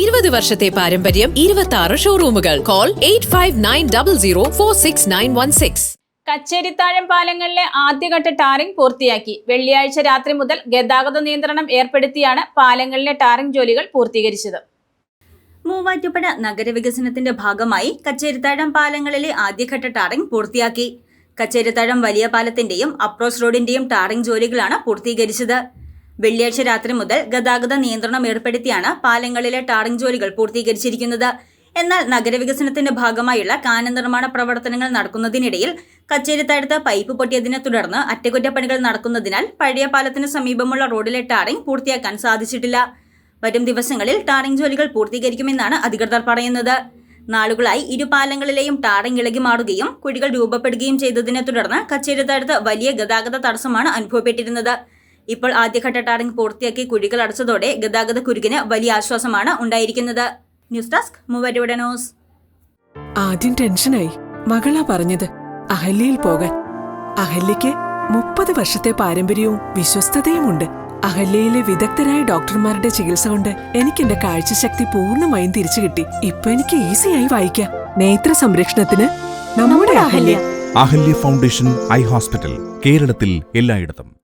ഇരുപത് വർഷത്തെ പാരമ്പര്യം ഇരുപത്തി ആറ് ഷോറൂമുകൾ call eight five nine double zero four six nine one six Kacherithazham പാലങ്ങളിലെ ആദ്യഘട്ട ടാറിംഗ് പൂർത്തിയാക്കി. വെള്ളിയാഴ്ച രാത്രി മുതൽ ഗതാഗത നിയന്ത്രണം ഏർപ്പെടുത്തിയാണ് പാലങ്ങളിലെ ടാറിംഗ് ജോലികൾ പൂർത്തീകരിച്ചത്. മൂവാറ്റുപുഴ നഗരവികസനത്തിന്റെ ഭാഗമായി കച്ചേരിത്താഴം പാലങ്ങളിലെ ആദ്യഘട്ട ടാറിംഗ് പൂർത്തിയാക്കി. കച്ചേരിത്താഴം വലിയ പാലത്തിന്റെയും അപ്രോച്ച് റോഡിന്റെയും ടാറിംഗ് ജോലികളാണ് പൂർത്തീകരിച്ചത്. വെള്ളിയാഴ്ച രാത്രി മുതൽ ഗതാഗത നിയന്ത്രണം ഏർപ്പെടുത്തിയാണ് പാലങ്ങളിലെ ടാറിംഗ് ജോലികൾ പൂർത്തീകരിച്ചിരിക്കുന്നത്. എന്നാൽ നഗരവികസനത്തിന്റെ ഭാഗമായുള്ള കാന നിർമ്മാണ പ്രവർത്തനങ്ങൾ നടക്കുന്നതിനിടയിൽ കച്ചേരിത്തടുത്ത് പൈപ്പ് പൊട്ടിയതിനെ തുടർന്ന് അറ്റകുറ്റപ്പണികൾ നടക്കുന്നതിനാൽ പഴയ പാലത്തിന് സമീപമുള്ള റോഡിലെ ടാറിംഗ് പൂർത്തിയാക്കാൻ സാധിച്ചിട്ടില്ല. വരും ദിവസങ്ങളിൽ ടാറിംഗ് ജോലികൾ പൂർത്തീകരിക്കുമെന്നാണ് അധികൃതർ പറയുന്നത്. നാളുകളായി ഇരു പാലങ്ങളിലെയും ടാറിംഗ് ഇളകി മാറുകയും കുഴികൾ രൂപപ്പെടുകയും ചെയ്തതിനെ തുടർന്ന് കച്ചേരിത്തടുത്ത് വലിയ ഗതാഗത തടസ്സമാണ് അനുഭവപ്പെട്ടിരുന്നത്. ഇപ്പോൾ ആദ്യഘട്ട ടാറിംഗ് പൂർത്തിയാക്കി കുഴികൾ അടച്ചതോടെ ഗതാഗത കുരുക്കിന് വലിയ ആശ്വാസമാണ് ഉണ്ടായിരിക്കുന്നത്. ന്യൂസ് ഡെസ്ക് മൂവരുടെ ന്യൂസ്. ആദ്യം ടെൻഷനായി. മകളാ പറഞ്ഞത് അഹല്യയിൽ പോകാൻ. അഹല്യയ്ക്ക് മുപ്പത് വർഷത്തെ പാരമ്പര്യവും വിശ്വസ്തതയുമുണ്ട്. അഹല്യയിലെ വിദഗ്ധരായ ഡോക്ടർമാരുടെ ചികിത്സ കൊണ്ട് എനിക്ക് എന്റെ കാഴ്ചശക്തി പൂർണമായും തിരിച്ചു കിട്ടി. ഇപ്പൊ എനിക്ക് ഈസിയായി വായിക്കാം. നേത്ര സംരക്ഷണത്തിന് നമ്മുടെ Ahalya. Ahalya foundation eye hospital കേരളത്തിൽ എല്ലായിടത്തും.